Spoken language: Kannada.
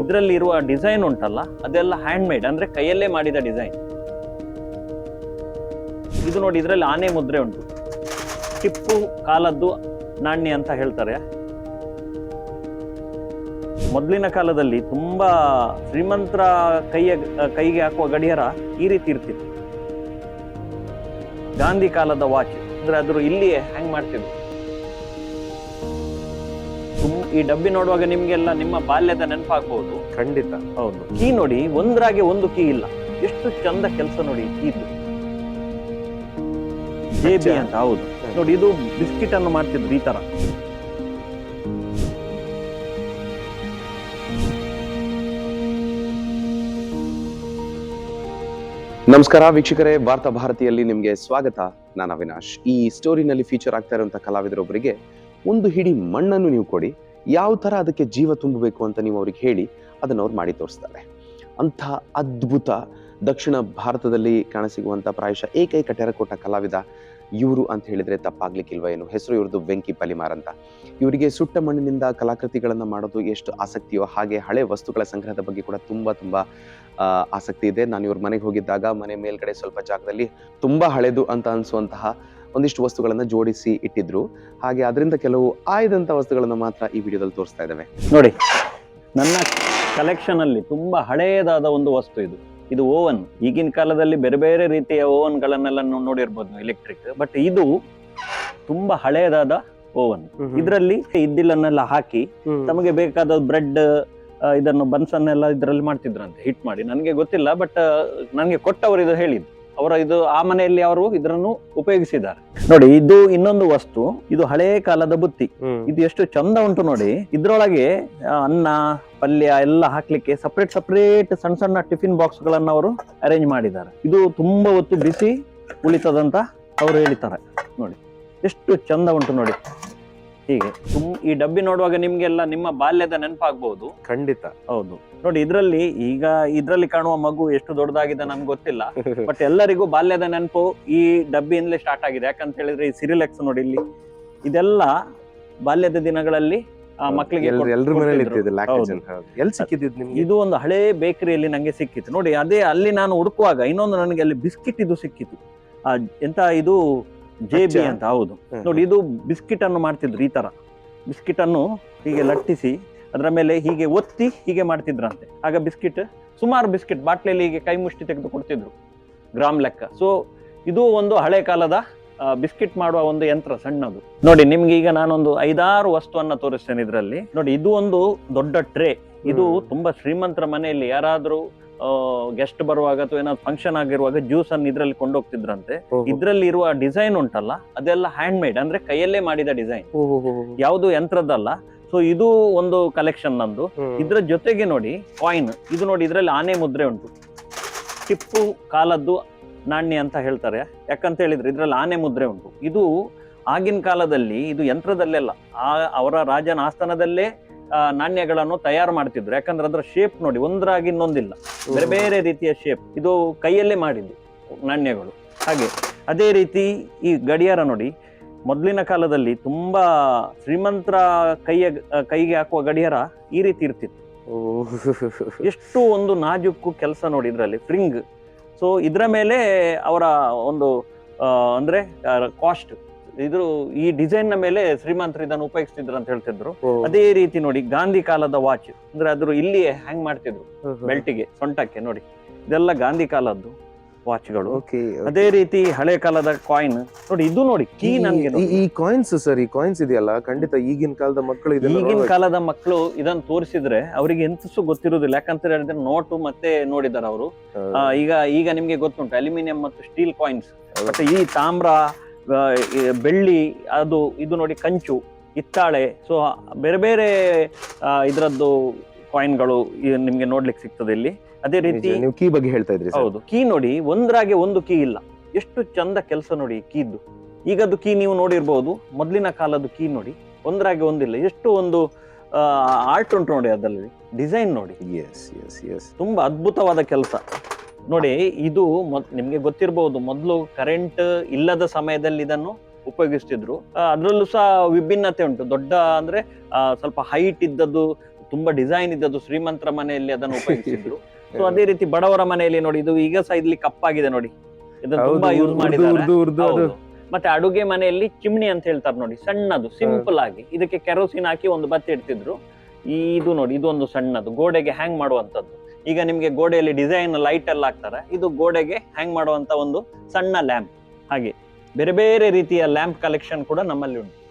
ಇದ್ರಲ್ಲಿ ಇರುವ ಡಿಸೈನ್ ಉಂಟಲ್ಲ, ಅದೆಲ್ಲ ಹ್ಯಾಂಡ್ ಮೇಡ್ ಅಂದ್ರೆ ಕೈಯಲ್ಲೇ ಮಾಡಿದ ಡಿಸೈನ್. ಇದು ನೋಡಿ, ಇದರಲ್ಲಿ ಆನೆ ಮುದ್ರೆ ಉಂಟು. ಟಿಪ್ಪು ಕಾಲದ್ದು ನಾಣ್ಯ ಅಂತ ಹೇಳ್ತಾರೆ. ಮೊದಲಿನ ಕಾಲದಲ್ಲಿ ತುಂಬಾ ಶ್ರೀಮಂತರ ಕೈಯ, ಕೈಗೆ ಹಾಕುವ ಗಡಿಯಾರ ಈ ರೀತಿ ಇರ್ತಿತ್ತು. ಗಾಂಧಿ ಕಾಲದ ವಾಚ್ ಅಂದ್ರೆ ಅದ್ರ ಇಲ್ಲಿಯೇ ಹ್ಯಾಂಗ್ ಮಾಡ್ತಿದ್ರು. ಈ ಡಬ್ಬಿ ನೋಡುವಾಗ ನಿಮ್ಗೆಲ್ಲ ನಿಮ್ಮ ಬಾಲ್ಯದ ನೆನಪಾಗಬಹುದು ಖಂಡಿತ. ಹೌದು. ಕೀ ನೋಡಿ ಒಂದ್ರಾಗೆ ಒಂದು ಕೀ ಇಲ್ಲ. ಎಷ್ಟು ಚಂದ ಕೆಲಸ ನೋಡಿ ಕೀದು ಜೇಬಿ ಅಂತ ಹೌದು. ನೋಡಿ ಇದು ಬಿಸ್ಕಿಟ್ ಅನ್ನು ಮಾಡ್ತಿದ್ರು ಈ ತರ. ನಮಸ್ಕಾರ ವೀಕ್ಷಕರೇ ವಾರ್ತಾ ಭಾರತಿಯಲ್ಲಿ ನಿಮಗೆ ಸ್ವಾಗತ. ನಾನು ಅವಿನಾಶ್. ಈ ಸ್ಟೋರಿನಲ್ಲಿ ಫೀಚರ್ ಆಗ್ತಾ ಇರುವಂತಹ ಕಲಾವಿದರೊಬ್ಬರಿಗೆ ಒಂದು ಹಿಡಿ ಮಣ್ಣನ್ನು ನೀವು ಕೊಡಿ. ಯಾವ ಥರ ಅದಕ್ಕೆ ಜೀವ ತುಂಬಬೇಕು ಅಂತ ನೀವು ಅವ್ರಿಗೆ ಹೇಳಿ ಅದನ್ನ ಅವ್ರು ಮಾಡಿ ತೋರಿಸ್ತಾರೆ. ಅಂಥ ಅದ್ಭುತ ದಕ್ಷಿಣ ಭಾರತದಲ್ಲಿ ಕಾಣಸಿಗುವಂಥ ಪ್ರಾಯಶಃ ಏಕೈಕ ಟೆರಕೋಟ ಕಲಾವಿದ ಇವರು ಅಂತ ಹೇಳಿದ್ರೆ ತಪ್ಪಾಗ್ಲಿಕ್ಕಿಲ್ವ ಏನು? ಹೆಸರು ಇವ್ರದ್ದು ವೆಂಕಿ ಪಲಿಮಾರ್ ಅಂತ. ಇವರಿಗೆ ಸುಟ್ಟ ಮಣ್ಣಿನಿಂದ ಕಲಾಕೃತಿಗಳನ್ನು ಮಾಡೋದು ಎಷ್ಟು ಆಸಕ್ತಿಯೋ ಹಾಗೆ ಹಳೆ ವಸ್ತುಗಳ ಸಂಗ್ರಹದ ಬಗ್ಗೆ ಕೂಡ ತುಂಬಾ ತುಂಬಾ ಆಸಕ್ತಿ ಇದೆ. ನಾನು ಇವ್ರ ಮನೆಗೆ ಹೋಗಿದ್ದಾಗ ಮನೆ ಮೇಲ್ಗಡೆ ಸ್ವಲ್ಪ ಜಾಗದಲ್ಲಿ ತುಂಬಾ ಹಳೆದು ಅಂತ ಅನ್ಸುವಂತಹ ಒಂದಿಷ್ಟು ವಸ್ತುಗಳನ್ನ ಜೋಡಿಸಿ ಇಟ್ಟಿದ್ರು. ಹಾಗೆ ಅದರಿಂದ ಕೆಲವು ಆಯ್ದಂತ ವಸ್ತುಗಳನ್ನ ಮಾತ್ರ ಈ ವಿಡಿಯೋದಲ್ಲಿ ತೋರಿಸ್ತಾ ಇದ್ದಾವೆ. ನೋಡಿ ನನ್ನ ಕಲೆಕ್ಷನ್ ಅಲ್ಲಿ ತುಂಬಾ ಹಳೆಯದಾದ ಒಂದು ವಸ್ತು ಇದು. ಇದು ಓವನ್. ಈಗಿನ ಕಾಲದಲ್ಲಿ ಬೇರೆ ಬೇರೆ ರೀತಿಯ ಓವನ್ ಗಳನ್ನೆಲ್ಲ ನೋಡಿರ್ಬೋದು ಎಲೆಕ್ಟ್ರಿಕ್ ಬಟ್ ಇದು ತುಂಬಾ ಹಳೆಯದಾದ ಓವನ್. ಇದರಲ್ಲಿ ಇದ್ದಿಲನ್ನೆಲ್ಲ ಹಾಕಿ ತಮಗೆ ಬೇಕಾದ ಬ್ರೆಡ್ ಇದನ್ನು ಬನ್ಸ್ ಅನ್ನೆಲ್ಲ ಇದರಲ್ಲಿ ಮಾಡ್ತಿದ್ರಂತೆ ಹಿಟ್ ಮಾಡಿ. ನನಗೆ ಗೊತ್ತಿಲ್ಲ ಬಟ್ ನನಗೆ ಕೊಟ್ಟವರು ಇದು ಹೇಳಿದ್ದು ಅವರ ಇದು ಆ ಮನೆಯಲ್ಲಿ ಅವರು ಇದನ್ನು ಉಪಯೋಗಿಸಿದ್ದಾರೆ. ನೋಡಿ ಇದು ಇನ್ನೊಂದು ವಸ್ತು ಇದು ಹಳೇ ಕಾಲದ ಬುತ್ತಿ. ಇದು ಎಷ್ಟು ಚಂದ ಉಂಟು ನೋಡಿ. ಇದ್ರೊಳಗೆ ಅನ್ನ ಪಲ್ಯ ಎಲ್ಲ ಹಾಕ್ಲಿಕ್ಕೆ ಸಪರೇಟ್ ಸಪರೇಟ್ ಸಣ್ಣ ಸಣ್ಣ ಟಿಫಿನ್ ಬಾಕ್ಸ್ ಗಳನ್ನ ಅವರು ಅರೇಂಜ್ ಮಾಡಿದ್ದಾರೆ. ಇದು ತುಂಬಾ ಹೊತ್ತು ಬಿಸಿ ಉಳಿತದಂತ ಅವರು ಹೇಳಿದ್ದಾರೆ. ನೋಡಿ ಎಷ್ಟು ಚಂದ ಉಂಟು ನೋಡಿ. ಹೀಗೆ. ತುಂಬ ಈ ಡಬ್ಬಿ ನೋಡುವಾಗ ನಿಮ್ಗೆಲ್ಲ ನಿಮ್ಮ ಬಾಲ್ಯದ ನೆನಪಾಗ್ಬಹುದು ಖಂಡಿತ. ಹೌದು. ನೋಡಿ ಇದ್ರಲ್ಲಿ ಈಗ ಇದ್ರಲ್ಲಿ ಕಾಣುವ ಮಗು ಎಷ್ಟು ದೊಡ್ಡದಾಗಿದೆ ನನ್ಗೆ ಗೊತ್ತಿಲ್ಲ. ಬಟ್ ಎಲ್ಲರಿಗೂ ಬಾಲ್ಯದ ನೆನಪು ಈ ಡಬ್ಬಿಯಿಂದಲೇ ಸ್ಟಾರ್ಟ್ ಆಗಿದೆ. ಯಾಕಂತ ಹೇಳಿದ್ರೆ ಈ ಸಿರಿಲೆಕ್ಸ್ ನೋಡಿ ಇಲ್ಲಿ. ಇದೆಲ್ಲ ಬಾಲ್ಯದ ದಿನಗಳಲ್ಲಿ ಆ, ಮಕ್ಕಳಿಗೆ ಇದು ಒಂದು ಹಳೆ ಬೇಕರಿಯಲ್ಲಿ ನಂಗೆ ಸಿಕ್ಕಿತ್ತು. ನೋಡಿ ಅದೇ ಅಲ್ಲಿ ನಾನು ಹುಡುಕುವಾಗ ಇನ್ನೊಂದು ನನಗೆ ಅಲ್ಲಿ ಬಿಸ್ಕಿಟ್ ಇದು ಸಿಕ್ಕಿತ್ತು. ಎಂತ ಇದು ಜೇಬಿ ಬಿ ಅಂತ ಹೌದು. ನೋಡಿ ಇದು ಬಿಸ್ಕಿಟ್ ಅನ್ನು ಮಾಡ್ತಿದ್ರು ಈ ತರ ಬಿಸ್ಕಿಟ್ ಅನ್ನು ಹೀಗೆ ಲಟ್ಟಿಸಿ ಅದರ ಮೇಲೆ ಹೀಗೆ ಒತ್ತಿ ಹೀಗೆ ಮಾಡ್ತಿದ್ರಂತೆ. ಆಗ ಬಿಸ್ಕಿಟ್ ಸುಮಾರು ಬಿಸ್ಕಿಟ್ ಬಾಟ್ಲಿಯಲ್ಲಿ ಹೀಗೆ ಕೈ ಮುಷ್ಟಿ ತೆಗೆದು ಕೊಡ್ತಿದ್ರು ಗ್ರಾಮ್ ಲೆಕ್ಕ. ಸೊ ಇದು ಒಂದು ಹಳೆ ಕಾಲದ ಬಿಸ್ಕಿಟ್ ಮಾಡುವ ಒಂದು ಯಂತ್ರ ಸಣ್ಣದು. ನೋಡಿ ನಿಮ್ಗೆ ಈಗ ನಾನೊಂದು ಐದಾರು ವಸ್ತುವನ್ನ ತೋರಿಸ್ತೇನೆ ಇದರಲ್ಲಿ. ನೋಡಿ ಇದು ಒಂದು ದೊಡ್ಡ ಟ್ರೇ. ಇದು. ತುಂಬಾ ಶ್ರೀಮಂತರ ಮನೆಯಲ್ಲಿ ಯಾರಾದ್ರೂ ಗೆಸ್ಟ್ ಬರುವಾಗ ಅಥವಾ ಏನಾದ್ರು ಫಂಕ್ಷನ್ ಆಗಿರುವಾಗ ಜ್ಯೂಸ್ ಅನ್ನು ಇದ್ರಲ್ಲಿ ಕೊಂಡೋಗ್ತಿದ್ರಂತೆ. ಇದ್ರಲ್ಲಿ ಇರುವ ಡಿಸೈನ್ ಉಂಟಲ್ಲ ಅದೆಲ್ಲ ಹ್ಯಾಂಡ್ ಮೇಡ್ ಅಂದ್ರೆ ಕೈಯಲ್ಲೇ ಮಾಡಿದ ಡಿಸೈನ್ ಯಾವುದು ಯಂತ್ರದಲ್ಲ ಸೊ ಇದು ಒಂದು ಕಲೆಕ್ಷನ್ ನಂದು. ಇದ್ರ ಜೊತೆಗೆ ನೋಡಿ ಕಾಯಿನ್ ಇದು ನೋಡಿ ಇದರಲ್ಲಿ ಆನೆ ಮುದ್ರೆ ಉಂಟು. ಟಿಪ್ಪು ಕಾಲದ್ದು ನಾಣ್ಯ ಅಂತ ಹೇಳ್ತಾರೆ. ಯಾಕಂತ ಹೇಳಿದ್ರೆ ಇದ್ರಲ್ಲಿ ಆನೆ ಮುದ್ರೆ ಉಂಟು. ಇದು ಆಗಿನ ಕಾಲದಲ್ಲಿ ಇದು ಯಂತ್ರದಲ್ಲೆಲ್ಲ ಆ ಅವರ ರಾಜನ ಆಸ್ಥಾನದಲ್ಲೇ ನಾಣ್ಯಗಳನ್ನು ತಯಾರು ಮಾಡ್ತಿದ್ರು. ಯಾಕಂದ್ರೆ ಅದರ ಶೇಪ್ ನೋಡಿ ಒಂದರಾಗಿ ಇನ್ನೊಂದಿಲ್ಲ. ಬೇರೆ ಬೇರೆ ರೀತಿಯ ಶೇಪ್ ಇದು ಕೈಯಲ್ಲೇ ಮಾಡಿದ್ದು ನಾಣ್ಯಗಳು. ಹಾಗೆ ಅದೇ ರೀತಿ ಈ ಗಡಿಯಾರ ನೋಡಿ ಮೊದಲಿನ ಕಾಲದಲ್ಲಿ ತುಂಬಾ ಶ್ರೀಮಂತರ ಕೈಯ ಕೈಗೆ ಹಾಕುವ ಗಡಿಯಾರ ಈ ರೀತಿ ಇರ್ತಿತ್ತು. ಎಷ್ಟು ಒಂದು ನಾಜುಕ್ಕು ಕೆಲಸ ನೋಡಿ ಇದರಲ್ಲಿ ಫ್ರಿಂಗ್ ಸೊ ಇದರ ಮೇಲೆ ಅವರ ಒಂದು ಅಂದ್ರೆ ಕಾಸ್ಟ್ ಇದು ಈ ಡಿಸೈನ್ನ ಮೇಲೆ ಶ್ರೀಮಂತರು ಇದನ್ನು ಉಪಯೋಗಿಸ್ತಿದ್ರು ಅಂತ ಹೇಳ್ತಿದ್ರು. ಅದೇ ರೀತಿ ನೋಡಿ ಗಾಂಧಿ ಕಾಲದ ವಾಚ್ ಅಂದ್ರೆ ಅದ್ರ ಇಲ್ಲಿ ಹ್ಯಾಂಗ್ ಮಾಡ್ತಿದ್ರು ಬೆಲ್ಟಿಗೆ ಸೊಂಟಕ್ಕೆ ನೋಡಿ. ಇದೆಲ್ಲ ಗಾಂಧಿ ಕಾಲದ್ದು ವಾಚ್ಗಳು ಅದೇ ರೀತಿ ಹಳೆ ಕಾಲದ ಕಾಯಿನ್ ನೋಡಿ ಇದು ನೋಡಿ ಕೀ ನನ್ಗೆ ಈ ಕಾಯಿನ್ಸ್ ಸರ್ ಈ ಕಾಯಿನ್ಸ್ ಇದೆಯಲ್ಲ ಖಂಡಿತ ಈಗಿನ ಕಾಲದ ಮಕ್ಕಳು ಈಗಿನ ಕಾಲದ ಮಕ್ಕಳು ಇದನ್ನ ತೋರಿಸಿದ್ರೆ ಅವರಿಗೆ ಎಂತಸು ಗೊತ್ತಿರೋದಿಲ್ಲ ಯಾಕಂತ ಹೇಳಿದ್ರೆ ನೋಟು ಮತ್ತೆ ನೋಡಿದಾರೆ ಅವರು. ಈಗ ಈಗ ನಿಮ್ಗೆ ಗೊತ್ತುಂಟು ಅಲ್ಯೂಮಿನಿಯಂ ಮತ್ತು ಸ್ಟೀಲ್ ಕಾಯಿನ್ಸ್ ಮತ್ತೆ ಈ ತಾಮ್ರ ಬೆಳ್ಳಿ ಅದು ಇದು ನೋಡಿ ಕಂಚು ಹಿತ್ತಾಳೆ. ಸೊ ಬೇರೆ ಬೇರೆ ಇದರದ್ದು ಇದ್ರದ್ದು ಕಾಯಿನ್ಗಳು ನಿಮಗೆ ನೋಡ್ಲಿಕ್ಕೆ ಸಿಗ್ತದೆ ಇಲ್ಲಿ. ಅದೇ ರೀತಿ ನೀವು ಕೀ ಬಗ್ಗೆ ಹೇಳ್ತಾ ಇದ್ರಿ ಹೌದು. ಕೀ ನೋಡಿ ಒಂದ್ರಾಗೆ ಒಂದು ಕೀ ಇಲ್ಲ. ಎಷ್ಟು ಚಂದ ಕೆಲಸ ನೋಡಿ ಕೀದ್ದು. ಈಗದ್ದು ಕೀ ನೀವು ನೋಡಿರ್ಬೋದು. ಮೊದಲಿನ ಕಾಲದ್ದು ಕೀ ನೋಡಿ ಒಂದ್ರಾಗೆ ಒಂದಿಲ್ಲ ಎಷ್ಟು ಒಂದು ಆರ್ಟ್ ಉಂಟು ನೋಡಿ ಅದರಲ್ಲಿ. ಡಿಸೈನ್ ನೋಡಿ. ಎಸ್ ಎಸ್ ಎಸ್ ತುಂಬಾ ಅದ್ಭುತವಾದ ಕೆಲಸ. ನೋಡಿ ಇದು ಮೊದ್- ನಿಮ್ಗೆ ಗೊತ್ತಿರಬಹುದು ಮೊದಲು ಕರೆಂಟ್ ಇಲ್ಲದ ಸಮಯದಲ್ಲಿ ಇದನ್ನು ಉಪಯೋಗಿಸ್ತಿದ್ರು. ಅದರಲ್ಲೂ ಸಹ ವಿಭಿನ್ನತೆ ಉಂಟು. ದೊಡ್ಡ ಅಂದ್ರೆ ಸ್ವಲ್ಪ ಹೈಟ್ ಇದ್ದದ್ದು ತುಂಬಾ ಡಿಸೈನ್ ಇದ್ದದ್ದು ಶ್ರೀಮಂತರ ಮನೆಯಲ್ಲಿ ಅದನ್ನು ಉಪಯೋಗಿಸಿದ್ರು ಸೊ ಅದೇ ರೀತಿ ಬಡವರ ಮನೆಯಲ್ಲಿ ನೋಡಿ ಇದು ಈಗ ಸಹ ಇಲ್ಲಿ ಕಪ್ಪಾಗಿದೆ ನೋಡಿ. ಇದನ್ನು ತುಂಬಾ ಯೂಸ್ ಮಾಡಿದ್ದಾರೆ. ಮತ್ತೆ ಅಡುಗೆ ಮನೆಯಲ್ಲಿ ಚಿಮ್ಣಿ ಅಂತ ಹೇಳ್ತಾರೆ ನೋಡಿ ಸಣ್ಣದು ಸಿಂಪಲ್ ಆಗಿ. ಇದಕ್ಕೆ ಕೆರೋಸಿನ್ ಹಾಕಿ ಒಂದು ಬತ್ತಿ ಇಡ್ತಿದ್ರು. ಇದು ನೋಡಿ ಇದೊಂದು ಸಣ್ಣದು ಗೋಡೆಗೆ ಹ್ಯಾಂಗ್ ಮಾಡುವಂತದ್ದು ಈಗ ನಿಮ್ಗೆ ಗೋಡೆಯಲ್ಲಿ ಡಿಸೈನ್ ಲೈಟ್ ಎಲ್ಲ ಹಾಕ್ತಾರೆ. ಇದು ಗೋಡೆಗೆ ಹ್ಯಾಂಗ್ ಮಾಡುವಂತ ಒಂದು ಸಣ್ಣ ಲ್ಯಾಂಪ್ ಹಾಗೆ ಬೇರೆ ಬೇರೆ ರೀತಿಯ ಲ್ಯಾಂಪ್ ಕಲೆಕ್ಷನ್ ಕೂಡ ನಮ್ಮಲ್ಲಿ ಉಂಟು.